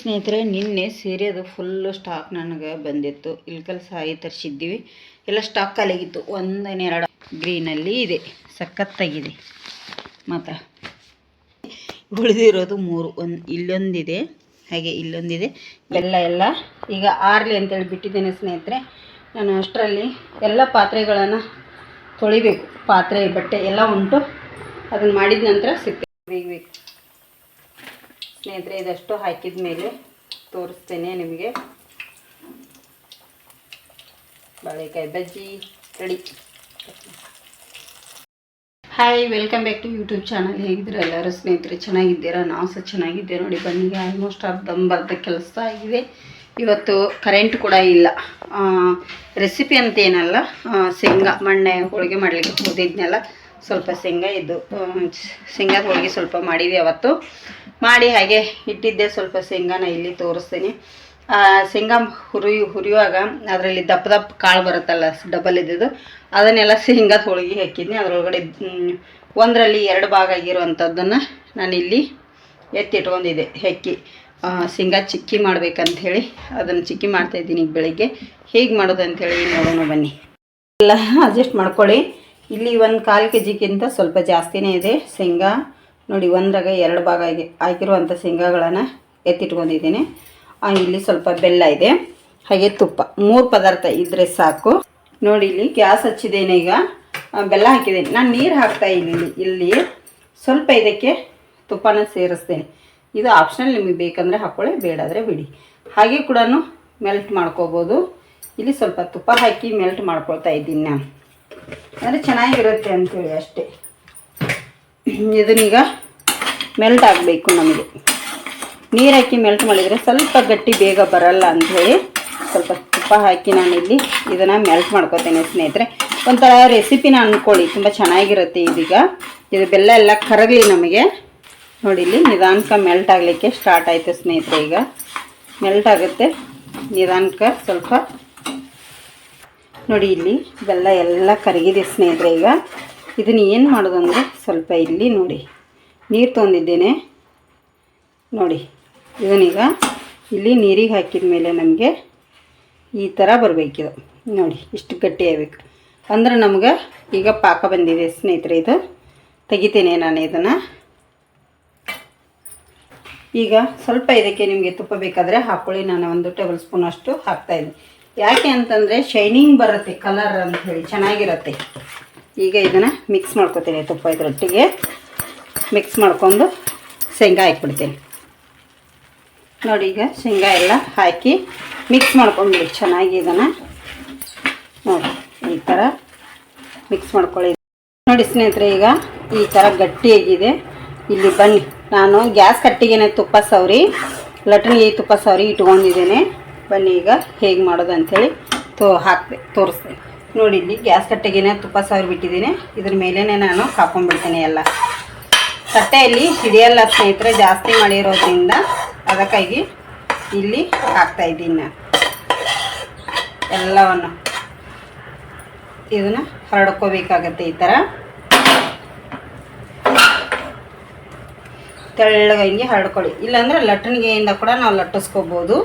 ಸ್ನೇಹಿತರೆ, ನಿನ್ನೆ ಸೀರೆದು full stock ನನಗೆ ಬಂದಿತ್ತು. ಇಲ್ಕಲ್ ಸಾಯಿ ತರಿಸಿದ್ದೀವಿ. ಎಲ್ಲ ಸ್ಟಾಕ್ ಖಾಲಿಯಾಗಿತ್ತು ಒಂದನೆರಡು ಗ್ರೀನಲ್ಲಿ ಇದೆ. ಸಖತ್ತಾಗಿದೆ. ಮಾತ್ರ. ಉಳಿದಿರೋದು ಮೂರು. ಒಂದು ಇಲ್ಲೊಂದಿದೆ. ಹಾಗೆ ಇಲ್ಲೊಂದಿದೆ. ಎಲ್ಲ ಎಲ್ಲ. ಈಗ ಆರ್ಲಿ ಅಂತೇಳಿ ಬಿಟ್ಟಿದ್ದೇನೆ ಸ್ನೇಹಿತರೆ. ನಾನು ಅಷ್ಟರಲ್ಲಿ ಎಲ್ಲ ಪಾತ್ರೆಗಳನ್ನು ತೊಳಿಬೇಕು. ಪಾತ್ರೆ, ಬಟ್ಟೆ ಎಲ್ಲ ಉಂಟು. ಅದನ್ನು ಮಾಡಿದ ನಂತರ ಬೇಗಬೇಕು ಸ್ನೇಹಿತರೆ, ಇದಷ್ಟು ಹಾಕಿದ ಮೇಲೆ ತೋರಿಸ್ತೇನೆ ನಿಮಗೆ. ಬಾಳೆಕಾಯಿ ಬಜ್ಜಿ ready hi welcome back to YouTube channel ಹೇಗಿದ್ದೀರಾ ಎಲ್ಲರೂ? ಸ್ನೇಹಿತರೆ, ಚೆನ್ನಾಗಿದ್ದೀರಾ? ನಾವು ಸಹ ಚೆನ್ನಾಗಿದ್ದೇವೆ ನೋಡಿ. ಬನ್ನಿಗೆ ಆಲ್ಮೋಸ್ಟ್ ಅರ್ಧಂಬರ್ಧ ಕೆಲಸ ಆಗಿದೆ. ಇವತ್ತು ಕರೆಂಟ್ ಕೂಡ ಇಲ್ಲ. ರೆಸಿಪಿ ಅಂತ ಏನಲ್ಲ ಶೇಂಗಾ, ಮಣ್ಣೆ ಹೋಳಿಗೆ ಮಾಡಲಿಕ್ಕೆ ಹೋದಿದ್ನೆಲ್ಲ. ಸ್ವಲ್ಪ ಶೇಂಗಾ ಇದ್ದು ಶೇಂಗಾ ಹೋಳಿಗೆ ಸ್ವಲ್ಪ ಮಾಡಿದ್ವಿ ಅವತ್ತು. ಮಾಡಿ ಹಾಗೆ ಇಟ್ಟಿದ್ದೆ. ಸ್ವಲ್ಪ ಶೇಂಗಾನ ಇಲ್ಲಿ ತೋರಿಸ್ತೀನಿ. ಶೇಂಗಾ ಹುರಿ ಹುರಿಯುವಾಗ ಅದರಲ್ಲಿ ದಪ್ಪ ದಪ್ಪ ಕಾಳು ಬರುತ್ತಲ್ಲ ಡಬಲ್ ಇದ್ದಿದ್ದು, ಅದನ್ನೆಲ್ಲ ಶೇಂಗಾ ಹೋಳಿಗೆ ಹಾಕಿದ್ನಿ. ಅದರೊಳಗಡೆ ಒಂದರಲ್ಲಿ ಎರಡು ಭಾಗ ಆಗಿರುವಂಥದ್ದನ್ನು ನಾನಿಲ್ಲಿ ಎತ್ತಿಟ್ಕೊಂಡಿದ್ದೆ, ಹೆಕ್ಕಿ. ಶೇಂಗಾ ಚಿಕ್ಕಿ ಮಾಡ್ಬೇಕಂತ ಹೇಳಿ ಅದನ್ನು ಚಿಕ್ಕಿ ಮಾಡ್ತಾ ಇದ್ದೀನಿ ಈಗ ಬೆಳಿಗ್ಗೆ. ಹೇಗೆ ಮಾಡೋದು ಅಂಥೇಳಿ ನೋಡೋಣ ಬನ್ನಿ. ಎಲ್ಲ ಅಡ್ಜಸ್ಟ್ ಮಾಡ್ಕೊಳ್ಳಿ. ಇಲ್ಲಿ ಒಂದು ಕಾಲು ಕೆ ಜಿಗಿಂತ ಸ್ವಲ್ಪ ಜಾಸ್ತಿನೇ ಇದೆ ಶೇಂಗಾ. ನೋಡಿ, ಒಂದ್ರಾಗ ಎರಡು ಭಾಗ ಆಗಿ ಹಾಕಿರುವಂಥ ಶೇಂಗಾಗಳನ್ನು ಎತ್ತಿಟ್ಕೊಂಡಿದ್ದೀನಿ. ಇಲ್ಲಿ ಸ್ವಲ್ಪ ಬೆಲ್ಲ ಇದೆ. ಹಾಗೆ ತುಪ್ಪ. ಮೂರು ಪದಾರ್ಥ ಇದ್ದರೆ ಸಾಕು. ನೋಡಿ, ಇಲ್ಲಿ ಗ್ಯಾಸ್ ಹಚ್ಚಿದ್ದೇನೆ ಈಗ. ಬೆಲ್ಲ ಹಾಕಿದ್ದೀನಿ. ನಾನು ನೀರು ಹಾಕ್ತಾ ಇದ್ದೀನಿ ಇಲ್ಲಿ. ಸ್ವಲ್ಪ ಇದಕ್ಕೆ ತುಪ್ಪನ ಸೇರಿಸ್ತೇನೆ. ಇದು ಆಪ್ಷನಲ್ ನಿಮಗೆ ಬೇಕಂದರೆ ಹಾಕ್ಕೊಳ್ಳಿ ಬೇಡಾದರೆ ಬಿಡಿ. ಹಾಗೆ ಕೂಡ ಮೆಲ್ಟ್ ಮಾಡ್ಕೋಬೋದು. ಇಲ್ಲಿ ಸ್ವಲ್ಪ ತುಪ್ಪ ಹಾಕಿ ಮೆಲ್ಟ್ ಮಾಡ್ಕೊಳ್ತಾ ಇದ್ದೀನಿ ನಾನು. ಅಂದರೆ ಚೆನ್ನಾಗಿರುತ್ತೆ ಅಂತೇಳಿ ಅಷ್ಟೇ. ಇದನ್ನೀಗ ಮೆಲ್ಟ್ ಆಗಬೇಕು ನಮಗೆ. ನೀರು ಹಾಕಿ ಮೆಲ್ಟ್ ಮಾಡಿದರೆ ಸ್ವಲ್ಪ ಗಟ್ಟಿ ಬೇಗ ಬರಲ್ಲ ಅಂಥೇಳಿ ಸ್ವಲ್ಪ ತುಪ್ಪ ಹಾಕಿ ನಾನಿಲ್ಲಿ ಇದನ್ನು ಮೆಲ್ಟ್ ಮಾಡ್ಕೋತೇನೆ ಸ್ನೇಹಿತರೆ. ಒಂಥರ ರೆಸಿಪಿನ ಅಂದ್ಕೊಳ್ಳಿ ತುಂಬ ಚೆನ್ನಾಗಿರುತ್ತೆ ಇದೀಗ. ಇದು ಬೆಲ್ಲ ಎಲ್ಲ ಕರಗಲಿ ನಮಗೆ. ನೋಡಿ ಇಲ್ಲಿ ನಿಧಾನಕ ಮೆಲ್ಟ್ ಆಗಲಿಕ್ಕೆ ಸ್ಟಾರ್ಟ್ ಆಯಿತು ಸ್ನೇಹಿತರೆ ಈಗ. ಮೆಲ್ಟ್ ಆಗುತ್ತೆ, ನಿಧಾನಕ ಸ್ವಲ್ಪ. ನೋಡಿ ಇಲ್ಲಿ ಬೆಲ್ಲ ಎಲ್ಲ ಕರಗಿದೆ ಸ್ನೇಹಿತರೆ ಈಗ. ಇದನ್ನು ಏನು ಮಾಡೋದಂದರೆ ಸ್ವಲ್ಪ ಇಲ್ಲಿ ನೋಡಿ. ನೀರು ತೊಗೊಂಡಿದ್ದೇನೆ ನೋಡಿ, ಇದನ್ನೀಗ ಇಲ್ಲಿ ನೀರಿಗೆ ಹಾಕಿದ ಮೇಲೆ ನಮಗೆ ಈ ಥರ ಬರಬೇಕಿದು ನೋಡಿ, ಇಷ್ಟು ಗಟ್ಟಿ ಆಗಬೇಕು. ಅಂದ್ರೆ ನಮ್ಗೆ ಈಗ ಪಾಕ ಬಂದಿದೆ ಸ್ನೇಹಿತರೆ ಇದು. ತೆಗಿತೇನೆ ನಾನು ಇದನ್ನು. ಈಗ ಸ್ವಲ್ಪ ಇದಕ್ಕೆ ನಿಮಗೆ ತುಪ್ಪ ಬೇಕಾದರೆ ಹಾಕ್ಕೊಳ್ಳಿ ನಾನು ಒಂದು ಟೇಬಲ್ ಸ್ಪೂನ್ ಅಷ್ಟು ಹಾಕ್ತಾಯಿದ್ದೀನಿ ಯಾಕೆ ಅಂತಂದರೆ ಶೈನಿಂಗ್ ಬರುತ್ತೆ, ಕಲರ್ ಅಂತ ಹೇಳಿ, ಚೆನ್ನಾಗಿರುತ್ತೆ. ಈಗ ಇದನ್ನು ಮಿಕ್ಸ್ ಮಾಡ್ಕೊತೀನಿ ತುಪ್ಪ ಇದರೊಟ್ಟಿಗೆ. ಮಿಕ್ಸ್ ಮಾಡ್ಕೊಂಡು ಶೇಂಗಾ ಹಾಕ್ಬಿಡ್ತೀನಿ. ನೋಡಿ ಈಗ ಶೇಂಗಾ ಎಲ್ಲ ಹಾಕಿ ಮಿಕ್ಸ್ ಮಾಡ್ಕೊಂಡ್ಬಿಡಿ ಚೆನ್ನಾಗಿ ಇದನ್ನು. ನೋಡಿ, ಈ ಥರ ಮಿಕ್ಸ್ ಮಾಡ್ಕೊಳ್ಳಿ. ನೋಡಿ ಸ್ನೇಹಿತರೆ, ಈಗ ಈ ಥರ ಗಟ್ಟಿಯಾಗಿದೆ. ಇಲ್ಲಿ ಬನ್ನಿ, ನಾನು ಗ್ಯಾಸ್ ಕಟ್ಟಿಗೆನೆ ತುಪ್ಪ ಸವರಿ ಲಟ್ನಿಗೆ ತುಪ್ಪ ಸವರಿ ಇಟ್ಕೊಂಡಿದ್ದೇನೆ. ಬನ್ನಿ ಈಗ ಹೇಗೆ ಮಾಡೋದು ಅಂಥೇಳಿ ತೋ ಹಾಕ್ತೆ ತೋರಿಸ್ತೇನೆ. ನೋಡಿ, ಇಲ್ಲಿ ಗ್ಯಾಸ್ ಕಟ್ಟಿಗೆನೆ ತುಪ್ಪ ಸಾವಿರ ಬಿಟ್ಟಿದ್ದೀನಿ. ಇದ್ರ ಮೇಲೇ ನಾನು ಹಾಕೊಂಡ್ಬಿಡ್ತೀನಿ ಎಲ್ಲ. ತಟ್ಟೆಯಲ್ಲಿ ಹಿಡಿಯಲ್ಲ ಸ್ನೇಹಿತರೆ, ಜಾಸ್ತಿ ಮಾಡಿರೋದ್ರಿಂದ ಅದಕ್ಕಾಗಿ ಇಲ್ಲಿ ಹಾಕ್ತಾ ಇದ್ದೀನಿ ನಾನು. ಎಲ್ಲವನ್ನು. ಇದನ್ನು ಹರಡ್ಕೋಬೇಕಾಗತ್ತೆ ಈ ಥರ ತೆಳ್ಳಗೆ ಹಿಂಗೆ ಹರಡ್ಕೊಳ್ಳಿ. ಇಲ್ಲಾಂದರೆ ಲಟ್ಟಣಿಗೆಯಿಂದ ಕೂಡ ನಾವು ಲಟ್ಟಿಸ್ಕೋಬೋದು.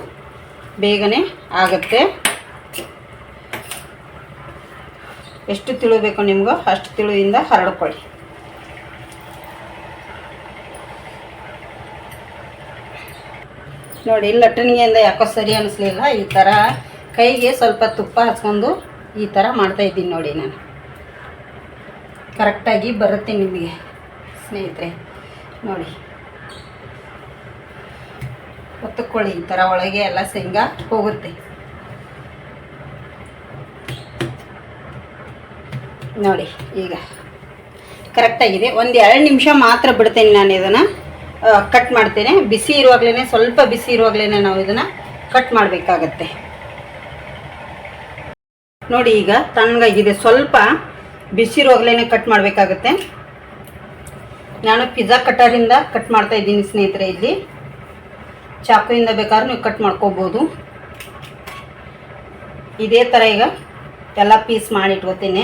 ಬೇಗನೆ ಆಗುತ್ತೆ. ಎಷ್ಟು ತಿಳು ಬೇಕು ನಿಮ್ಗೆ ಅಷ್ಟು ತಿಳುವಿಂದ ಹರಡ್ಕೊಳ್ಳಿ. ನೋಡಿ, ಲಟ್ಟಣಿಗೆಯಿಂದ ಯಾಕೋ ಸರಿ ಅನಿಸ್ಲಿಲ್ಲ? ಈ ಥರ ಕೈಗೆ ಸ್ವಲ್ಪ ತುಪ್ಪ ಹಚ್ಕೊಂಡು ಈ ಥರ ಮಾಡ್ತಾಯಿದ್ದೀನಿ ನೋಡಿ ನಾನು. ಕರೆಕ್ಟಾಗಿ ಬರುತ್ತೆ ನಿಮಗೆ, ಸ್ನೇಹಿತರೆ. ನೋಡಿ. ಒತ್ತುಕೊಳ್ಳಿ ಈ ಥರ ಒಳಗೆ ಎಲ್ಲ ಶೇಂಗಾ ಹೋಗುತ್ತೆ. ನೋಡಿ, ಈಗ ಕರೆಕ್ಟಾಗಿದೆ ಒಂದು ಎರಡು ನಿಮಿಷ ಮಾತ್ರ ಬಿಡ್ತೇನೆ ನಾನು ಇದನ್ನು. ಕಟ್ ಮಾಡ್ತೇನೆ. ಬಿಸಿ ಇರುವಾಗಲೇ ಸ್ವಲ್ಪ ಬಿಸಿ ಇರುವಾಗಲೇ ನಾವು ಇದನ್ನು ಕಟ್ ಮಾಡಬೇಕಾಗತ್ತೆ. ನೋಡಿ, ಈಗ ತಣ್ಣಗಾಗಿದೆ. ಸ್ವಲ್ಪ ಬಿಸಿ ಇರುವಾಗಲೇ ಕಟ್ ಮಾಡಬೇಕಾಗತ್ತೆ. ನಾನು ಪಿಜ್ಜಾ ಕಟ್ಟರಿಂದ ಕಟ್ ಮಾಡ್ತಾ ಇದ್ದೀನಿ ಸ್ನೇಹಿತರೆ ಇಲ್ಲಿ. ಚಾಕುವಿಂದ ಬೇಕಾದ್ರೂ ನೀವು ಕಟ್ ಮಾಡ್ಕೋಬೋದು. ಇದೇ ಥರ ಈಗ ಎಲ್ಲ ಪೀಸ್ ಮಾಡಿ ಇಟ್ಕೋತೀನಿ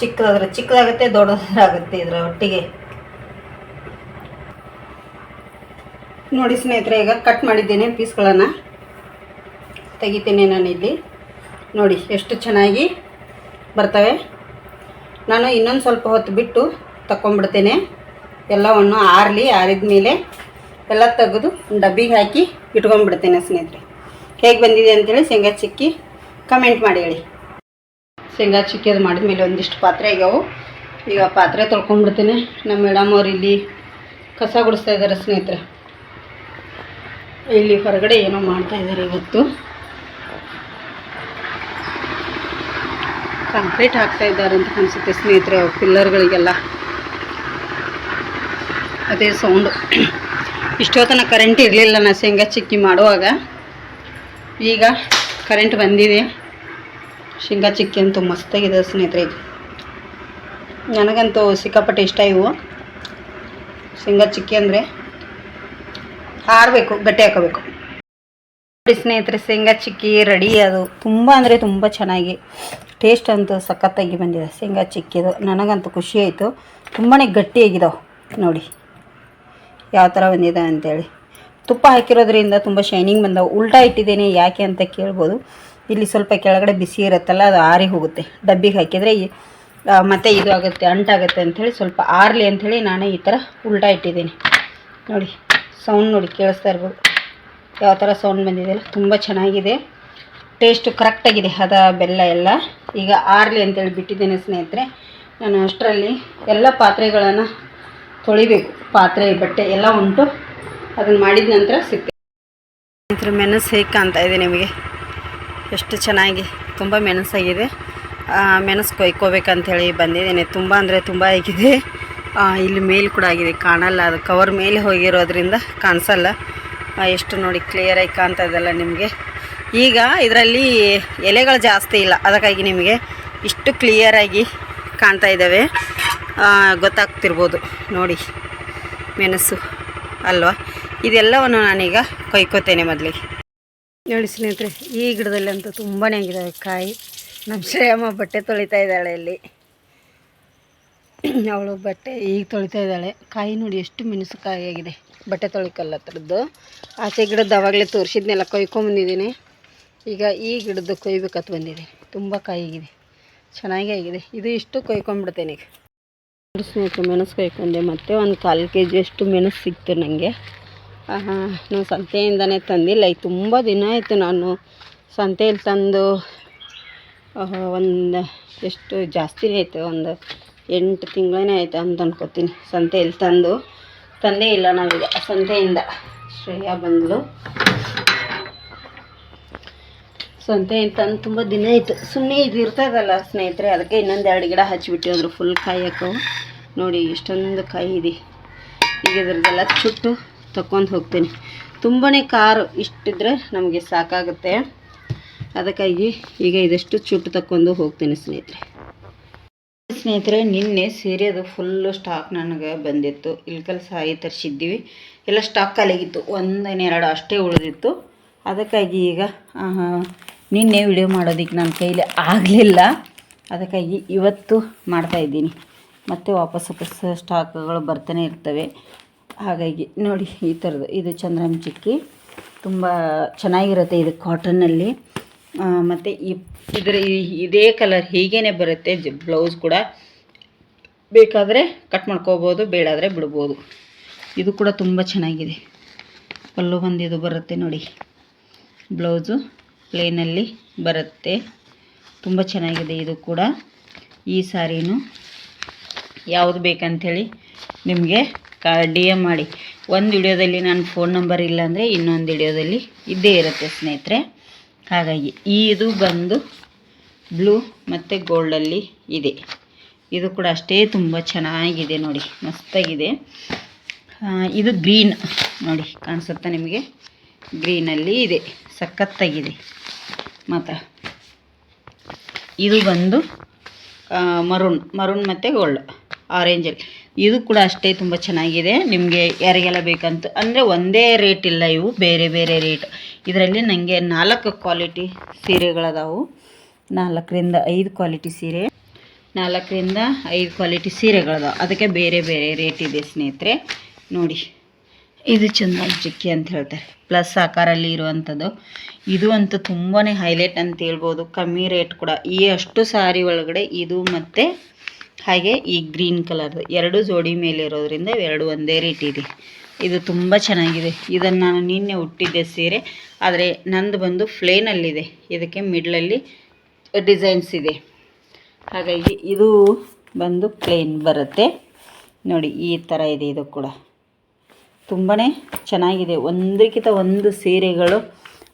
ಚಿಕ್ಕದಾದ್ರೆ ಚಿಕ್ಕದಾಗುತ್ತೆ, ದೊಡ್ಡದಾಗುತ್ತೆ ಇದರ ಒಟ್ಟಿಗೆ. ನೋಡಿ ಸ್ನೇಹಿತರೆ, ಈಗ ಕಟ್ ಮಾಡಿದ್ದೇನೆ ಪೀಸ್ಗಳನ್ನು. ತೆಗಿತೀನಿ ನಾನು ಇಲ್ಲಿ ನೋಡಿ ಎಷ್ಟು ಚೆನ್ನಾಗಿ ಬರ್ತವೆ. ನಾನು ಇನ್ನೊಂದು ಸ್ವಲ್ಪ ಹೊತ್ತು ಬಿಟ್ಟು ತಗೊಂಡ್ಬಿಡ್ತೇನೆ ಎಲ್ಲವನ್ನು ಆರಲಿ ಆರಿದ ಮೇಲೆ ಎಲ್ಲ ತೆಗೆದು ಡಬ್ಬಿಗೆ ಹಾಕಿ ಇಟ್ಕೊಂಡ್ಬಿಡ್ತೇನೆ ಸ್ನೇಹಿತರೆ. ಹೇಗೆ ಬಂದಿದೆ ಅಂತೇಳಿ ಶೇಂಗಾ ಚಿಕ್ಕಿ ಕಮೆಂಟ್ ಮಾಡಿ ಹೇಳಿ. ಶೇಂಗಾ ಚಿಕ್ಕಿ ಅದು ಮಾಡಿದ ಮೇಲೆ ಒಂದಿಷ್ಟು ಪಾತ್ರೆ ಆಗ್ಯಾವು. ಈಗ ಪಾತ್ರೆ ತೊಳ್ಕೊಂಡ್ಬಿಡ್ತೀನಿ. ನಮ್ಮ ಮೇಡಮ್ ಅವ್ರು ಇಲ್ಲಿ ಕಸ ಗುಡಿಸ್ತಾ ಇದ್ದಾರೆ ಸ್ನೇಹಿತರೆ. ಇಲ್ಲಿ ಹೊರಗಡೆ ಏನೋ ಮಾಡ್ತಾ ಇದ್ದಾರೆ ಇವತ್ತು. ಕಾಂಕ್ರೀಟ್ ಹಾಕ್ತಾ ಇದ್ದಾರೆ ಅಂತ ಅನಿಸುತ್ತೆ ಸ್ನೇಹಿತರೆ ಪಿಲ್ಲರ್ಗಳಿಗೆಲ್ಲ ಅದೇ ಸೌಂಡು ಇಷ್ಟೊತ್ತನ ಕರೆಂಟ್ ಇರಲಿಲ್ಲ ನಾ ಶೇಂಗಾ ಚಿಕ್ಕಿ ಮಾಡುವಾಗ. ಈಗ ಕರೆಂಟ್ ಬಂದಿದೆ. ಶೇಂಗಾ ಚಿಕ್ಕಿ ಅಂತೂ ಮಸ್ತಾಗಿದೆ ಸ್ನೇಹಿತರೆ ಇದು. ನನಗಂತೂ ಸಿಕ್ಕಾಪಟ್ಟೆ ಇಷ್ಟ ಇವು. ಶೇಂಗಾ ಚಿಕ್ಕಿ ಅಂದರೆ ಹಾರಬೇಕು, ಗಟ್ಟಿ ಹಾಕೋಬೇಕು. ನೋಡಿ ಸ್ನೇಹಿತರೆ, ಶೇಂಗಾ ಚಿಕ್ಕಿ ರೆಡಿ ಅದು. ತುಂಬ ಅಂದರೆ ತುಂಬ ಚೆನ್ನಾಗಿ ಟೇಸ್ಟ್ ಅಂತೂ ಸಖತ್ತಾಗಿ ಬಂದಿದೆ ಶೇಂಗಾ ಚಿಕ್ಕಿದು. ನನಗಂತೂ ಖುಷಿ ಆಯಿತು. ತುಂಬಾ ಗಟ್ಟಿಯಾಗಿದಾವೆ. ನೋಡಿ ಯಾವ ಥರ ಬಂದಿದೆ ಅಂತೇಳಿ. ತುಪ್ಪ ಹಾಕಿರೋದ್ರಿಂದ ತುಂಬ ಶೈನಿಂಗ್ ಬಂದವು. ಉಲ್ಟಾ ಇಟ್ಟಿದ್ದೇನೆ ಯಾಕೆ ಅಂತ ಕೇಳ್ಬೋದು. ಇಲ್ಲಿ ಸ್ವಲ್ಪ ಕೆಳಗಡೆ ಬಿಸಿ ಇರುತ್ತಲ್ಲ, ಅದು ಆರಿ ಹೋಗುತ್ತೆ. ಡಬ್ಬಿಗೆ ಹಾಕಿದರೆ ಮತ್ತೆ ಇದು ಆಗುತ್ತೆ ಅಂಟಾಗುತ್ತೆ ಅಂಥೇಳಿ ಸ್ವಲ್ಪ ಆರಲಿ ಅಂಥೇಳಿ ನಾನೇ ಈ ಥರ ಉಲ್ಟಾ ಇಟ್ಟಿದ್ದೀನಿ. ನೋಡಿ, ಸೌಂಡ್ ನೋಡಿ, ಕೇಳಿಸ್ತಾ ಇರ್ಬೋದು. ಯಾವ ಥರ ಸೌಂಡ್ ಬಂದಿದೆಯಲ್ಲ ತುಂಬ ಚೆನ್ನಾಗಿದೆ. ಟೇಸ್ಟು ಕರೆಕ್ಟಾಗಿದೆ ಹದ, ಬೆಲ್ಲ ಎಲ್ಲ. ಈಗ ಆರಲಿ ಅಂತೇಳಿ ಬಿಟ್ಟಿದ್ದೇನೆ ಸ್ನೇಹಿತರೆ. ನಾನು ಅಷ್ಟರಲ್ಲಿ ಎಲ್ಲ ಪಾತ್ರೆಗಳನ್ನು ತೊಳಿಬೇಕು. ಪಾತ್ರೆ, ಬಟ್ಟೆ ಎಲ್ಲ ಉಂಟು. ಅದನ್ನು ಮಾಡಿದ ನಂತರ ಸಿಗ್ತೇನೆ ಮೆನಸ್ ಹೇಗೆ ಕಾಣ್ತಾ ಇದೆ ನಿಮಗೆ? ಎಷ್ಟು ಚೆನ್ನಾಗಿ ತುಂಬ ಮೆಣಸಾಗಿದೆ. ಮೆಣಸು ಕೊಯ್ಕೋಬೇಕಂಥೇಳಿ ಬಂದಿದ್ದೇನೆ. ತುಂಬ ಅಂದರೆ ತುಂಬ ಆಗಿದೆ. ಇಲ್ಲಿ ಮೇಲೆ ಕೂಡ ಆಗಿದೆ. ಕಾಣಲ್ಲ. ಅದು ಕವರ್ ಮೇಲೆ ಹೋಗಿರೋದ್ರಿಂದ ಕಾಣಿಸಲ್ಲ. ಎಷ್ಟು ನೋಡಿ ಕ್ಲಿಯರಾಗಿ ಕಾಣ್ತಾ ಇದೆಲ್ಲ ನಿಮಗೆ. ಈಗ ಇದರಲ್ಲಿ ಎಲೆಗಳು ಜಾಸ್ತಿ ಇಲ್ಲ. ಅದಕ್ಕಾಗಿ ನಿಮಗೆ ಇಷ್ಟು ಕ್ಲಿಯರಾಗಿ ಕಾಣ್ತಾ ಇದ್ದಾವೆ. ಗೊತ್ತಾಗ್ತಿರ್ಬೋದು. ನೋಡಿ, ಮೆಣಸು ಅಲ್ವಾ? ಇದೆಲ್ಲವನ್ನು ನಾನೀಗ ಕೊಯ್ಕೋತೇನೆ ಮೊದಲಿಗೆ. ನೋಡಿ ಸ್ನೇಹಿತರೆ, ಈ ಗಿಡದಲ್ಲಿ ಅಂತೂ ತುಂಬಾ ಆಗಿದ್ದಾವೆ ಕಾಯಿ. ನಮ್ಮ ಶ್ರೇಯಮ್ಮ ಬಟ್ಟೆ ತೊಳಿತಾ ಇದ್ದಾಳೆ ಇಲ್ಲಿ. ಅವಳು ಬಟ್ಟೆ ಈಗ ತೊಳಿತಾ ಇದ್ದಾಳೆ. ಕಾಯಿ ನೋಡಿ ಎಷ್ಟು ಮೆಣಸುಕಾಯಿ ಆಗಿದೆ. ಬಟ್ಟೆ ತೊಳಿಕಲ್ಲ ಥರದ್ದು. ಆಚೆ ಗಿಡದ್ದು ಅವಾಗಲೇ ತೋರಿಸಿದ್ನೆಲ್ಲ ಕೊಯ್ಕೊಂಬಂದಿದ್ದೀನಿ ಈಗ ಈ ಗಿಡದ್ದು ಕೊಯ್ಬೇಕತ್ತು ಬಂದಿದೆ ತುಂಬ ಕಾಯಿಗಿದೆ ಚೆನ್ನಾಗೇ ಆಗಿದೆ. ಇದು ಇಷ್ಟು ಕೊಯ್ಕೊಂಡ್ಬಿಡ್ತೇನೆ ಈಗ. ಸ್ನೇಹಿತರೆ, ಮೆಣಸು ಕೊಯ್ಕೊಂಡೆ. ಮತ್ತು ಒಂದು ಕಾಲು ಕೆ ಜಿ ಅಷ್ಟು ಮೆಣಸು ಸಿಕ್ತು ನನಗೆ ನಾವು ಸಂತೆಯಿಂದನೇ ತಂದಿಲ್ಲ. ಈಗ ತುಂಬ ದಿನ ಆಯಿತು ನಾನು ಸಂತೆಯಲ್ಲಿ ತಂದು ಒಂದು ಎಷ್ಟು ಜಾಸ್ತಿನೇ ಆಯಿತು, ಒಂದು ಎಂಟು ತಿಂಗಳೇ ಆಯಿತು ಅಂತ ಅನ್ಕೋತೀನಿ. ಸಂತೆಯಲ್ಲಿ ತಂದು, ತಂದೇ ಇಲ್ಲ ನಾವೀಗ, ಸಂತೆಯಿಂದ. ಶ್ರೇಯಾ ಬಂದಳು ಸಂತೆಯಿಂದ ತಂದು ತುಂಬ ದಿನ ಆಯಿತು. ಸುಮ್ಮನೆ ಇದು ಇರ್ತದಲ್ಲ ಸ್ನೇಹಿತರೆ, ಅದಕ್ಕೆ ಇನ್ನೊಂದು ಎರಡು ಗಿಡ ಹಚ್ಚಿಬಿಟ್ಟು ಅಂದರು ಫುಲ್ ಕಾಯಕ್ಕೆ. ನೋಡಿ, ಇಷ್ಟೊಂದು ಕಾಯಿ ಇದೆ. ಈಗ ಇದ್ರದ್ದೆಲ್ಲ ಚುಟ್ಟು ತಗೊಂಡು ಹೋಗ್ತೀನಿ. ತುಂಬಾ ಕಾರು ಇಷ್ಟಿದ್ರೆ ನಮಗೆ ಸಾಕಾಗುತ್ತೆ. ಅದಕ್ಕಾಗಿ ಈಗ ಇದಷ್ಟು ಚುಟ್ಟು ತಕ್ಕೊಂಡು ಹೋಗ್ತೀನಿ ಸ್ನೇಹಿತರೆ. ಸ್ನೇಹಿತರೆ, ನಿನ್ನೆ ಸೀರೆದು ಫುಲ್ಲು ಸ್ಟಾಕ್ ನನಗೆ ಬಂದಿತ್ತು. ಇಲ್ಕಲ್ ಸಾಯಿ ತರಿಸಿದ್ದೀವಿ. ಎಲ್ಲ ಸ್ಟಾಕ್ ಖಾಲಿಗಿತ್ತು ಒಂದನೆರಡು ಎರಡು ಅಷ್ಟೇ ಉಳಿದಿತ್ತು. ಅದಕ್ಕಾಗಿ ಈಗ ನಿನ್ನೆ ವಿಡಿಯೋ ಮಾಡೋದಕ್ಕೆ ನನ್ನ ಕೈಲಿ ಆಗಲಿಲ್ಲ. ಅದಕ್ಕಾಗಿ ಇವತ್ತು ಮಾಡ್ತಾ ಮತ್ತು ವಾಪಸ್ ಸ್ಟಾಕ್ಗಳು ಬರ್ತಾನೆ ಇರ್ತವೆ. ಹಾಗಾಗಿ ನೋಡಿ ಈ ಥರದ್ದು. ಇದು ಚಂದ್ರಮ್ ಚಿಕ್ಕಿ ತುಂಬ ಚೆನ್ನಾಗಿರುತ್ತೆ ಇದು ಕಾಟನ್ನಲ್ಲಿ ಮತ್ತು ಈ ಇದರ ಇದೇ ಕಲರ್ ಹೀಗೇ ಬರುತ್ತೆ. ಜ ಬ್ಲೌಸ್ ಕೂಡ ಬೇಕಾದರೆ ಕಟ್ ಮಾಡ್ಕೋಬೋದು, ಬೇಡಾದರೆ ಬಿಡ್ಬೋದು. ಇದು ಕೂಡ ತುಂಬ ಚೆನ್ನಾಗಿದೆ. ಪಲ್ಲು ಬಂದು ಇದು ಬರುತ್ತೆ ನೋಡಿ. ಬ್ಲೌಸು ಪ್ಲೇನಲ್ಲಿ ಬರುತ್ತೆ. ತುಂಬ ಚೆನ್ನಾಗಿದೆ ಇದು ಕೂಡ. ಈ ಸಾರಿನೂ ಯಾವುದು ಬೇಕಂಥೇಳಿ ನಿಮಗೆ ಕಾ ಡಿ ಎಂ ಮಾಡಿ. ಒಂದು ವಿಡಿಯೋದಲ್ಲಿ ನನ್ನ ಫೋನ್ ನಂಬರ್ ಇಲ್ಲ ಅಂದರೆ ಇನ್ನೊಂದು ವಿಡಿಯೋದಲ್ಲಿ ಇದ್ದೇ ಇರುತ್ತೆ ಸ್ನೇಹಿತರೆ. ಹಾಗಾಗಿ ಈ ಇದು ಬಂದು ಬ್ಲೂ ಮತ್ತು ಗೋಲ್ಡಲ್ಲಿ ಇದೆ. ಇದು ಕೂಡ ಅಷ್ಟೇ ತುಂಬ ಚೆನ್ನಾಗಿದೆ ನೋಡಿ, ಮಸ್ತಾಗಿದೆ. ಇದು ಗ್ರೀನ್ ನೋಡಿ, ಕಾಣಿಸುತ್ತಾ ನಿಮಗೆ? ಗ್ರೀನಲ್ಲಿ ಇದೆ, ಸಖತ್ತಾಗಿದೆ. ಮಾತ್ರ. ಇದು ಬಂದು ಮರೂನ್ ಮರೂನ್ ಮತ್ತು ಗೋಲ್ಡ್ ಆರೆಂಜಲ್ಲಿ ಇದು ಕೂಡ ಅಷ್ಟೇ ತುಂಬ ಚೆನ್ನಾಗಿದೆ. ನಿಮಗೆ ಯಾರಿಗೆಲ್ಲ ಬೇಕಂತ ಅಂದರೆ ಒಂದೇ ರೇಟ್ ಇಲ್ಲ ಇವು, ಬೇರೆ ಬೇರೆ ರೇಟ್ ಇದರಲ್ಲಿ ನನಗೆ ನಾಲ್ಕು ಕ್ವಾಲಿಟಿ ಸೀರೆಗಳದಾವು. ನಾಲ್ಕರಿಂದ ಐದು ಕ್ವಾಲಿಟಿ ಸೀರೆ, ನಾಲ್ಕರಿಂದ ಐದು ಕ್ವಾಲಿಟಿ ಸೀರೆಗಳದಾವೆ. ಅದಕ್ಕೆ ಬೇರೆ ಬೇರೆ ರೇಟ್ ಇದೆ ಸ್ನೇಹಿತರೆ. ನೋಡಿ, ಇದು ಚೆನ್ನಾಗಿ ಚಿಕ್ಕಿ ಅಂತ ಹೇಳ್ತಾರೆ. ಪ್ಲಸ್ ಆಕಾರಲ್ಲಿ ಇರುವಂಥದ್ದು ಇದು ಅಂತೂ ತುಂಬಾ ಹೈಲೈಟ್ ಅಂತ ಹೇಳ್ಬೋದು. ಕಮ್ಮಿ ರೇಟ್ ಕೂಡ. ಈ ಅಷ್ಟು ಸಾರಿ ಒಳಗಡೆ ಇದು ಮತ್ತು ಹಾಗೆ ಈ ಗ್ರೀನ್ ಕಲರ್ದು ಎರಡು ಜೋಡಿ ಮೇಲೆ ಇರೋದ್ರಿಂದ ಎರಡು ಒಂದೇ ರೀತಿ ಇದೆ. ಇದು ತುಂಬ ಚೆನ್ನಾಗಿದೆ. ಇದನ್ನು ನಾನು ನಿನ್ನೆ ಹುಟ್ಟಿದ್ದೆ ಸೀರೆ. ಆದರೆ ನಂದು ಬಂದು ಫ್ಲೇನಲ್ಲಿದೆ ಇದಕ್ಕೆ ಮಿಡ್ಲಲ್ಲಿ ಡಿಸೈನ್ಸ್ ಇದೆ. ಹಾಗಾಗಿ ಇದು ಬಂದು ಪ್ಲೇನ್ ಬರುತ್ತೆ. ನೋಡಿ, ಈ ಥರ ಇದೆ ಇದು ಕೂಡ. ತುಂಬಾ ಚೆನ್ನಾಗಿದೆ. ಒಂದಕ್ಕಿಂತ ಒಂದು ಸೀರೆಗಳು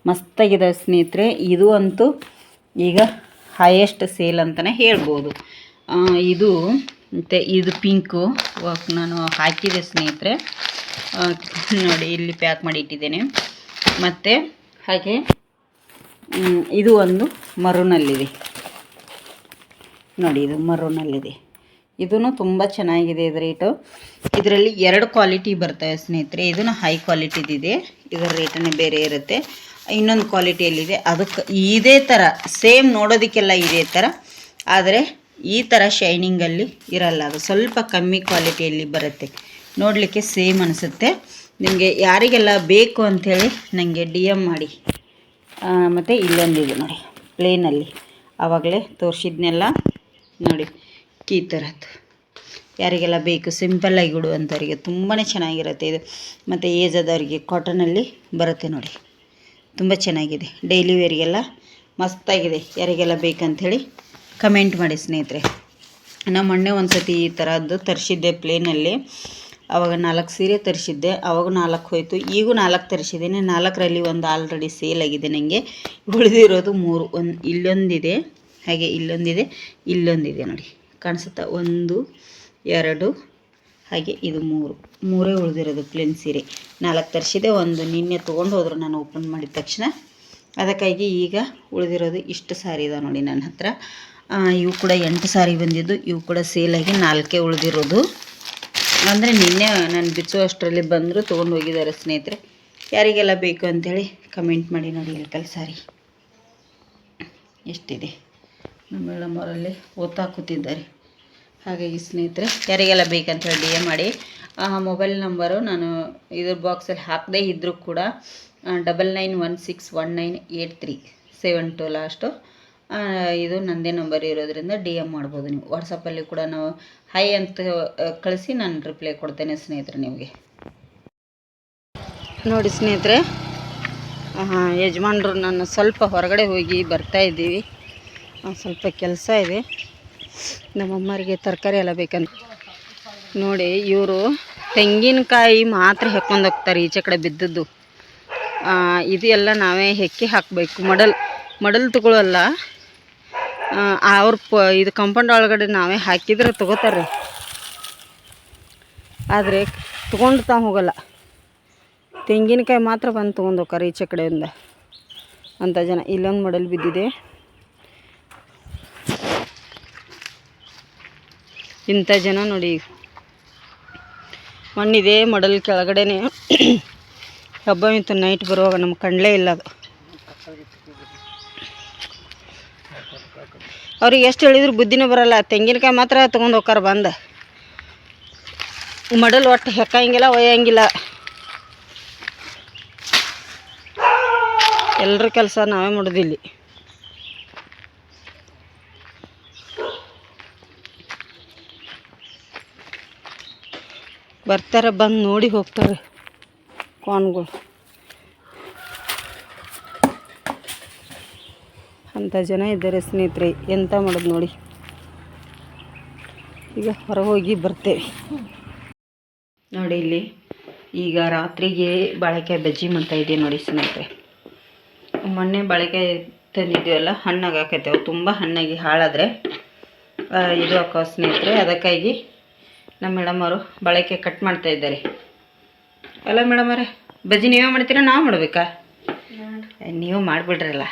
ಮಸ್ತಾಗಿದೆ ಸ್ನೇಹಿತರೆ. ಇದು ಅಂತೂ ಈಗ ಹೈಯೆಸ್ಟ್ ಸೇಲ್ ಅಂತಲೇ ಹೇಳ್ಬೋದು. ಇದು, ಮತ್ತು ಇದು ಪಿಂಕು. ನಾನು ಹಾಕಿದೆ ಸ್ನೇಹಿತರೆ. ನೋಡಿ, ಇಲ್ಲಿ ಪ್ಯಾಕ್ ಮಾಡಿ ಇಟ್ಟಿದ್ದೇನೆ. ಮತ್ತು ಹಾಗೆ ಇದು ಒಂದು ಮರೂನಲ್ಲಿದೆ. ನೋಡಿ, ಇದು ಮರೂನಲ್ಲಿದೆ. ಇದೂ ತುಂಬ ಚೆನ್ನಾಗಿದೆ ಇದು ರೇಟು. ಇದರಲ್ಲಿ ಎರಡು ಕ್ವಾಲಿಟಿ ಬರ್ತವೆ ಸ್ನೇಹಿತರೆ. ಇದನ್ನು ಹೈ ಕ್ವಾಲಿಟಿದಿದೆ. ಇದರ ರೇಟನ್ನೇ ಬೇರೆ ಇರುತ್ತೆ. ಇನ್ನೊಂದು ಕ್ವಾಲಿಟಿಯಲ್ಲಿದೆ. ಅದಕ್ಕೆ ಇದೇ ಥರ, ಸೇಮ್ ನೋಡೋದಕ್ಕೆಲ್ಲ ಇದೇ ಥರ. ಆದರೆ ಈ ಥರ ಶೈನಿಂಗಲ್ಲಿ ಇರಲ್ಲ ಅದು. ಸ್ವಲ್ಪ ಕಮ್ಮಿ ಕ್ವಾಲಿಟಿಯಲ್ಲಿ ಬರುತ್ತೆ. ನೋಡಲಿಕ್ಕೆ ಸೇಮ್ ಅನಿಸುತ್ತೆ. ನಿಮಗೆ ಯಾರಿಗೆಲ್ಲ ಬೇಕು ಅಂಥೇಳಿ ನನಗೆ ಡಿ ಎಂ ಮಾಡಿ. ಮತ್ತು ಇಲ್ಲೊಂದಿದೆ ನೋಡಿ ಪ್ಲೇನಲ್ಲಿ ಆವಾಗಲೇ ತೋರಿಸಿದ್ನೆಲ್ಲ ನೋಡಿ ಈ ಥರದ್ದು ಯಾರಿಗೆಲ್ಲ ಬೇಕು ಸಿಂಪಲ್ಲಾಗಿ ಉಡುವಂಥವ್ರಿಗೆ ತುಂಬಾ ಚೆನ್ನಾಗಿರುತ್ತೆ ಇದು. ಮತ್ತು ಏಜ್ ಆದವರಿಗೆ ಕಾಟನಲ್ಲಿ ಬರುತ್ತೆ ನೋಡಿ. ತುಂಬ ಚೆನ್ನಾಗಿದೆ. ಡೈಲಿ ವೇರಿಗೆಲ್ಲ ಮಸ್ತಾಗಿದೆ. ಯಾರಿಗೆಲ್ಲ ಬೇಕಂಥೇಳಿ ಕಮೆಂಟ್ ಮಾಡಿ ಸ್ನೇಹಿತರೆ. ನಮ್ಮ ಮೊನ್ನೆ ಒಂದು ಸತಿ ಈ ಥರದ್ದು ತರಿಸಿದ್ದೆ ಪ್ಲೇನಲ್ಲಿ ಅವಾಗ ನಾಲ್ಕು ಸೀರೆ ತರಿಸಿದ್ದೆ. ಅವಾಗ ನಾಲ್ಕು ಹೋಯಿತು. ಈಗೂ ನಾಲ್ಕು ತರಿಸಿದ್ದೀನಿ. ನಾಲ್ಕರಲ್ಲಿ ಒಂದು ಆಲ್ರೆಡಿ ಸೇಲ್ ಆಗಿದೆ ನನಗೆ ಉಳಿದಿರೋದು ಮೂರು. ಒಂದು ಇಲ್ಲೊಂದಿದೆ. ಹಾಗೆ ಇಲ್ಲೊಂದಿದೆ. ಇಲ್ಲೊಂದಿದೆ ನೋಡಿ. ಕಾಣಿಸುತ್ತಾ? ಒಂದು, ಎರಡು, ಹಾಗೆ ಇದು ಮೂರು. ಮೂರೇ ಉಳಿದಿರೋದು ಪ್ಲೇನ್ ಸೀರೆ. ನಾಲ್ಕು ತರಿಸಿದೆ ಒಂದು ನಿನ್ನೆ ತೊಗೊಂಡು ಹೋದ್ರು ನಾನು ಓಪನ್ ಮಾಡಿದ ತಕ್ಷಣ. ಅದಕ್ಕಾಗಿ ಈಗ ಉಳಿದಿರೋದು ಇಷ್ಟು ಸಾರಿ ಇದೆ ನೋಡಿ ನನ್ನ ಹತ್ರ. ಇವು ಕೂಡ ಎಂಟು ಸಾರಿ ಬಂದಿದ್ದು, ಇವು ಕೂಡ ಸೇಲಾಗಿ ನಾಲ್ಕೇ ಉಳಿದಿರೋದು. ಅಂದರೆ ನಿನ್ನೆ ನಾನು ಬಿಚ್ಚುವಷ್ಟರಲ್ಲಿ ಬಂದರು, ತೊಗೊಂಡು ಹೋಗಿದ್ದಾರೆ ಸ್ನೇಹಿತರೆ. ಯಾರಿಗೆಲ್ಲ ಬೇಕು ಅಂಥೇಳಿ ಕಮೆಂಟ್ ಮಾಡಿ ನೋಡಿ ಇಲ್ಕಲ್ ಸಾರಿ. ಎಷ್ಟಿದೆ? ನಮ್ಮ ಮೇಡಮವರಲ್ಲಿ ಓದ್ತಾ ಕೂತಿದ್ದಾರೆ ಹಾಗಾಗಿ ಸ್ನೇಹಿತರೆ, ಯಾರಿಗೆಲ್ಲ ಬೇಕಂತೇಳಿ ಡಿ ಎ ಮಾಡಿ. ಆ ಮೊಬೈಲ್ ನಂಬರು ನಾನು ಇದ್ರ ಬಾಕ್ಸಲ್ಲಿ ಹಾಕದೇ ಇದ್ದರೂ ಕೂಡ double nine one six one nine eight three seven two last ಇದು ನಂದೇ ನಂಬರ್ ಇರೋದ್ರಿಂದ ಡಿ ಎಂ ಮಾಡ್ಬೋದು ನೀವು. ವಾಟ್ಸಪ್ಪಲ್ಲಿ ಕೂಡ ನಾವು ಹೈ ಅಂತ ಕಳಿಸಿ ನಾನು ರಿಪ್ಲೈ ಕೊಡ್ತೇನೆ ಸ್ನೇಹಿತರೆ ನಿಮಗೆ. ನೋಡಿ ಸ್ನೇಹಿತರೆ ಯಜಮಾನ್ರು ನಾನು ಸ್ವಲ್ಪ ಹೊರಗಡೆ ಹೋಗಿ ಬರ್ತಾ ಇದ್ದೀವಿ. ಸ್ವಲ್ಪ ಕೆಲಸ ಇದೆ. ನಮ್ಮಮ್ಮರಿಗೆ ತರಕಾರಿ ಎಲ್ಲ ಬೇಕಂತ. ನೋಡಿ, ಇವರು ತೆಂಗಿನಕಾಯಿ ಮಾತ್ರ ಹೆಕ್ಕೊಂಡು ಹೋಗ್ತಾರೆ ಈಚೆ ಕಡೆ ಬಿದ್ದದ್ದು. ಇದು ಎಲ್ಲ ನಾವೇ ಹೆಕ್ಕಿ ಹಾಕಬೇಕು, ಮಡಲ್. ಮಡಲ್ ತಗೊಳ್ಳಲ್ಲ ಅವ್ರ ಪ, ಇದು ಕಂಪೌಂಡ್ ಒಳಗಡೆ ನಾವೇ ಹಾಕಿದ್ರೆ ತಗೋತಾರೆ ಆದರೆ ತೊಗೊಂಡು ತಾವು ಹೋಗಲ್ಲ. ತೆಂಗಿನಕಾಯಿ ಮಾತ್ರ ಬಂದು ತೊಗೊಂಡು ಹೋಗ್ತಾರೆ ಈಚೆ ಕಡೆಯಿಂದ. ಅಂಥ ಜನ, ಇಲ್ಲೊಂದು ಮಡಲ್ ಬಿದ್ದಿದೆ. ಇಂಥ ಜನ ನೋಡಿ. ಮಣ್ಣಿದೆ ಮಡಲ್ ಕೆಳಗಡೆನೇ. ಹಬ್ಬ ಇತ್ತು ನೈಟ್ ಬರುವಾಗ ನಮ್ಗೆ ಕಂಡಲೇ ಇಲ್ಲ ಅದು. ಅವ್ರಿಗೆ ಎಷ್ಟು ಹೇಳಿದ್ರು ಬುದ್ಧಿನೂ ಬರಲ್ಲ. ತೆಂಗಿನಕಾಯಿ ಮಾತ್ರ ತೊಗೊಂಡು ಹೋಗ್ತಾರೆ ಬಂದು. ಮಡಲ್ ಒಟ್ಟು ಹೆಕ್ಕಂಗಿಲ್ಲ, ಒಯ್ಯಂಗಿಲ್ಲ. ಎಲ್ಲರ ಕೆಲಸ ನಾವೇ ಮಾಡೋದಿಲ್ಲಿ. ಬರ್ತಾರೆ ಬಂದು ನೋಡಿ ಹೋಗ್ತಾರೆ. ಕಾನ್ಗಳು ಅಂಥ ಜನ ಇದ್ದಾರೆ ಸ್ನೇಹಿತರೆ, ಎಂತ ಮಾಡೋದು ನೋಡಿ. ಈಗ ಹೊರ ಹೋಗಿ ಬರ್ತೇವೆ. ನೋಡಿ ಇಲ್ಲಿ, ಈಗ ರಾತ್ರಿಗೆ ಬಾಳೆಕಾಯಿ ಬಜ್ಜಿ ಮಾಡ್ತಾ ಇದೆ ನೋಡಿ ಸ್ನೇಹಿತರೆ. ಮೊನ್ನೆ ಬಾಳೆಕಾಯಿ ತಂದಿದ್ದೀವಲ್ಲ, ಹಣ್ಣಾಗಿ ಹಾಕೈತೆ. ತುಂಬ ಹಣ್ಣಾಗಿ ಹಾಳಾದರೆ ಇದು ಹಾಕೋ ಸ್ನೇಹಿತರೆ, ಅದಕ್ಕಾಗಿ ನಮ್ಮ ಮೇಡಮ್ ಅವರು ಬಾಳೆಕಾಯಿ ಕಟ್ ಮಾಡ್ತಾ ಇದ್ದಾರೆ. ಅಲ್ಲ ಮೇಡಮ್ ಅವರೇ, ಬಜ್ಜಿ ನೀವೇ ಮಾಡ್ತೀರಾ, ನಾವು ಮಾಡಬೇಕಾ? ನೀವು ಮಾಡಿಬಿಡ್ರಲ್ಲ.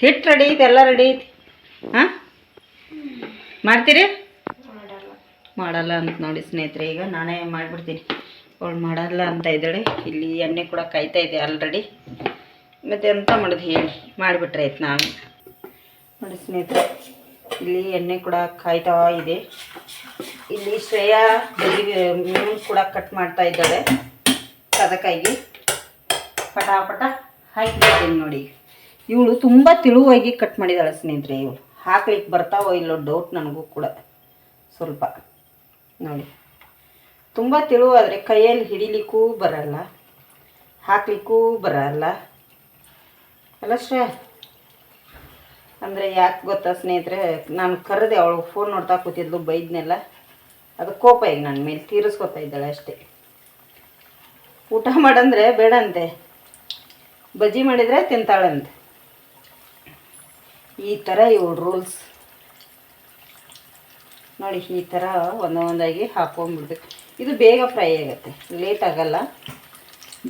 ಹಿಟ್ಟು ರೆಡಿ ಐತೆ, ಎಲ್ಲ ರೆಡಿ ಐತಿ. ಹಾಂ? ಮಾಡ್ತೀರಿ? ಮಾಡಲ್ಲ ಅಂತ ನೋಡಿ ಸ್ನೇಹಿತರೆ, ಈಗ ನಾನೇ ಮಾಡಿಬಿಡ್ತೀನಿ. ಅವಳು ಮಾಡಲ್ಲ ಅಂತ ಇದ್ದಾಳೆ. ಇಲ್ಲಿ ಎಣ್ಣೆ ಕೂಡ ಕಾಯ್ತಾ ಇದೆ ಆಲ್ರೆಡಿ ಮತ್ತು ಎಂತ ಮಾಡೋದು ಹೇಳಿ, ಮಾಡಿಬಿಟ್ರೆ ಆಯ್ತು ನಾನು. ನೋಡಿ ಸ್ನೇಹಿತರೆ, ಇಲ್ಲಿ ಎಣ್ಣೆ ಕೂಡ ಕಾಯ್ತಾ ಇದೆ. ಇಲ್ಲಿ ಶ್ರೇಯಾ ಬಜ್ಜಿ ಮೀನು ಕೂಡ ಕಟ್ ಮಾಡ್ತಾ ಇದ್ದಾಳೆ. ಅದಕ್ಕಾಗಿ ಪಟ ಪಟ ಹಾಕಿಬಿಡ್ತೀನಿ ನೋಡಿ. ಇವಳು ತುಂಬ ತಿಳುವಾಗಿ ಕಟ್ ಮಾಡಿದಾಳೆ ಸ್ನೇಹಿತರೆ ಇವಳು. ಹಾಕ್ಲಿಕ್ಕೆ ಬರ್ತಾವೋ ಇಲ್ಲೋ ಡೌಟ್ ನನಗೂ ಕೂಡ. ಸ್ವಲ್ಪ ನೋಡಿ. ತುಂಬ ತಿಳುವಾದರೆ ಕೈಯಲ್ಲಿ ಹಿಡಿಲಿಕ್ಕೂ ಬರಲ್ಲ, ಹಾಕ್ಲಿಕ್ಕೂ ಬರಲ್ಲ. ಅಲ್ಲಷ್ಟೇ ಅಂದರೆ ಯಾಕೆ ಗೊತ್ತಾ ಸ್ನೇಹಿತರೆ, ನಾನು ಕರೆದೆ ಅವಳು ಫೋನ್ ನೋಡ್ತಾ ಕೂತಿದ್ಲು ಬೈದ್ನೆಲ್ಲ. ಅದು ಕೋಪ ಈಗ ನನ್ನ ಮೇಲೆ ತೀರಿಸ್ಕೊತಾ ಇದ್ದಾಳೆ ಅಷ್ಟೇ. ಊಟ ಮಾಡಂದ್ರೆ ಬೇಡಂತೆ. ಬಜ್ಜಿ ಮಾಡಿದರೆ ತಿಂತಾಳಂತೆ. ಈ ಥರ ಇವು ರೂಲ್ಸ್ ನೋಡಿ, ಈ ಥರ ಒಂದೊಂದಾಗಿ ಹಾಕೊಂಡ್ಬಿಡ್ಬೇಕು ಇದು ಬೇಗ ಫ್ರೈ ಆಗುತ್ತೆ. ಲೇಟ್ ಆಗಲ್ಲ.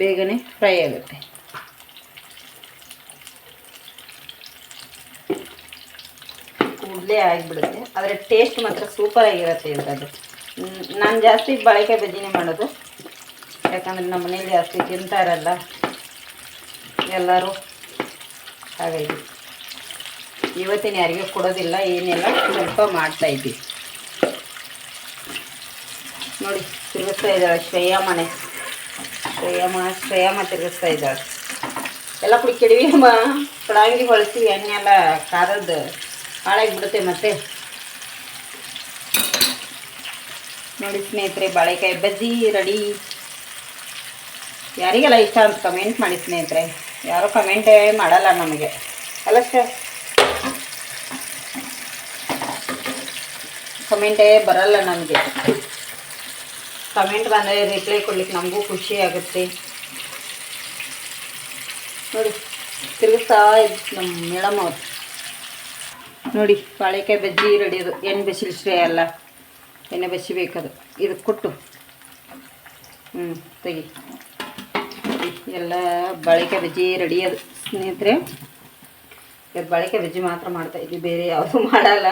ಬೇಗನೆ ಫ್ರೈ ಆಗುತ್ತೆ. ಕೂಡಲೇ ಆಗಿಬಿಡುತ್ತೆ. ಆದರೆ ಟೇಸ್ಟ್ ಮಾತ್ರ ಸೂಪರ್ ಆಗಿರುತ್ತೆ ಇದ್ರದ್ದು ನಾನು ಜಾಸ್ತಿ ಬಾಳೆಕಾಯಿ ಬಜ್ಜಿನೇ ಮಾಡೋದು. ಯಾಕಂದರೆ ನಮ್ಮ ಮನೇಲಿ ಜಾಸ್ತಿ ತಿಂತಾ ಇರಲ್ಲ. ಎಲ್ಲರೂ ಹಾಗಾಗಿ. ಇವತ್ತಿನ ಯಾರಿಗೂ ಕೊಡೋದಿಲ್ಲ, ಏನಿಲ್ಲ, ಸ್ವಲ್ಪ ಮಾಡ್ತಾ ಇದ್ದೀವಿ ನೋಡಿ, ತಿರುಗಿಸ್ತಾ ಇದ್ದಾಳೆ ಶ್ರೇಯಮ್ಮನೆ. ಶ್ರೇಯಮ್ಮ ಶ್ರೇಯಮ್ಮ ತಿರುಗಿಸ್ತಾ ಇದ್ದಾಳೆ. ಎಲ್ಲ ಕುಡಿ ಕೆಡವಿ ಅಮ್ಮ ಕಡಾಂಗಿ ಹೊಳಿಸಿ ಎಣ್ಣೆ ಎಲ್ಲ ಖಾರದ್ದು ಹಾಳಾಗಿಬಿಡುತ್ತೆ ಮತ್ತೆ. ನೋಡಿ ಸ್ನೇಹಿತರೆ, ಬಾಳೆಕಾಯಿ ಬಜ್ಜಿ ರೆಡಿ. ಯಾರಿಗೆಲ್ಲ ಇಷ್ಟ ಅಂತ ಕಮೆಂಟ್ ಮಾಡಿ ಸ್ನೇಹಿತರೆ. ಯಾರೂ ಕಮೆಂಟೇ ಮಾಡಲ್ಲ ನಮಗೆ. ಅಲ್ಲಷ್ಟೇ ಕಮೆಂಟೇ ಬರಲ್ಲ ನಮಗೆ. ಕಮೆಂಟ್ ಬಂದರೆ ರಿಪ್ಲೈ ಕೊಡ್ಲಿಕ್ಕೆ ನಮಗೂ ಖುಷಿ ಆಗುತ್ತೆ. ನೋಡಿ ತಿರುಗಿಸ್ತಾ ಇದ್ದು ನಮ್ಮ ಮೇಡಮ್ ಅವ್ರು. ನೋಡಿ, ಬಾಳೆಕಾಯಿ ಬಜ್ಜಿ ರೆಡಿ ಅದು ಎಣ್ಣೆ ಬಸಿಲಿಸ್ರೆ ಅಲ್ಲ. ಎಣ್ಣೆ ಬಸಿಬೇಕದು ಇದು ಕೊಟ್ಟು. ಹ್ಞೂ ತೆಗಿ. ಎಲ್ಲ ಬಾಳೆಕಾಯಿ ಬಜ್ಜಿ ರೆಡಿ ಅದು ಸ್ನೇಹಿತರೆ ಇವತ್ತು ಬಾಳೆಕಾಯಿ ಬಜ್ಜಿ ಮಾತ್ರ ಮಾಡ್ತಾ ಇದ್ವಿ. ಬೇರೆ ಯಾವುದು ಮಾಡಲ್ಲ.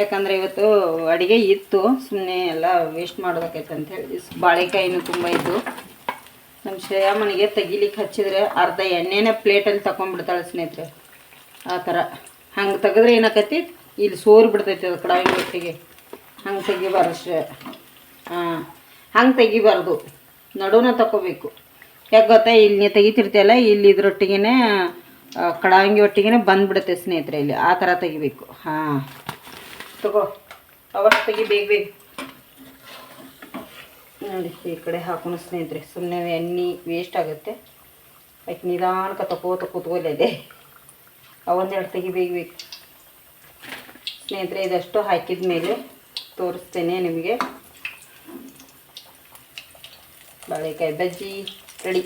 ಯಾಕಂದರೆ ಇವತ್ತು ಅಡುಗೆ ಇತ್ತು ಸುಮ್ಮನೆ ಎಲ್ಲ ವೇಸ್ಟ್ ಮಾಡೋದಕ್ಕೈತೆ ಅಂತೇಳಿ ಬಾಳೆಕಾಯಿನೂ ತುಂಬ ಇದ್ದು. ನಮ್ಮ ಶ್ರೇಯಮ್ಮನಿಗೆ ತೆಗಿಲಿಕ್ಕೆ ಹಚ್ಚಿದ್ರೆ ಅರ್ಧ ಎಣ್ಣೆನ ಪ್ಲೇಟಲ್ಲಿ ತಗೊಂಡ್ಬಿಡ್ತಾಳೆ ಸ್ನೇಹಿತರೆ. ಆ ಥರ. ಹಂಗೆ ತೆಗೆದ್ರೆ ಏನಾಕೈತಿ ಇಲ್ಲಿ ಸೋರಿ ಬಿಡ್ತೈತಿ ಅದು ಕಡಾಯಿ ರೊಟ್ಟಿಗೆ ಹಂಗೆ ತೆಗಿಬಾರ್ದು ಶ್ರೇ ಹಾಂ ಹಂಗೆ ತೆಗಿಬಾರ್ದು. ನಡುವನ್ನ ತಗೋಬೇಕು ಯಾಕೆ ಗೊತ್ತಾ? ಇಲ್ಲಿ ತೆಗಿತಿರ್ತೀಯಲ್ಲ, ಇಲ್ಲಿ ಇದ್ರೊಟ್ಟಿಗೆ ಕಡಾಂಗಿ ಒಟ್ಟಿಗೆ ಬಂದ್ಬಿಡುತ್ತೆ ಸ್ನೇಹಿತರೆ ಇಲ್ಲಿ. ಆ ಥರ ತೆಗಿಬೇಕು. ಹಾಂ. ತಗೋ. ಅವಷ್ಟು ತೆಗಿ ಬೇಗ ಬೇಗ. ನೋಡಿ, ಈ ಕಡೆ ಹಾಕೊಂಡು ಸ್ನೇಹಿತರೆ. ಸುಮ್ಮನೆ ಎಣ್ಣೆ ವೇಸ್ಟ್ ಆಗುತ್ತೆ. ಆಯ್ತು, ನಿಧಾನಕ್ಕೆ ತಕೋತ ಕೂತ್ಕೊಳ್ಳಿದೆ ಅವೊಂದೆರಡು ಬೇಗ. ಸ್ನೇಹಿತರೆ, ಇದಷ್ಟು ಹಾಕಿದ ಮೇಲೆ ತೋರಿಸ್ತೇನೆ ನಿಮಗೆ. ಬಾಳೆಕಾಯಿ ಬಜ್ಜಿ ರೆಡಿ.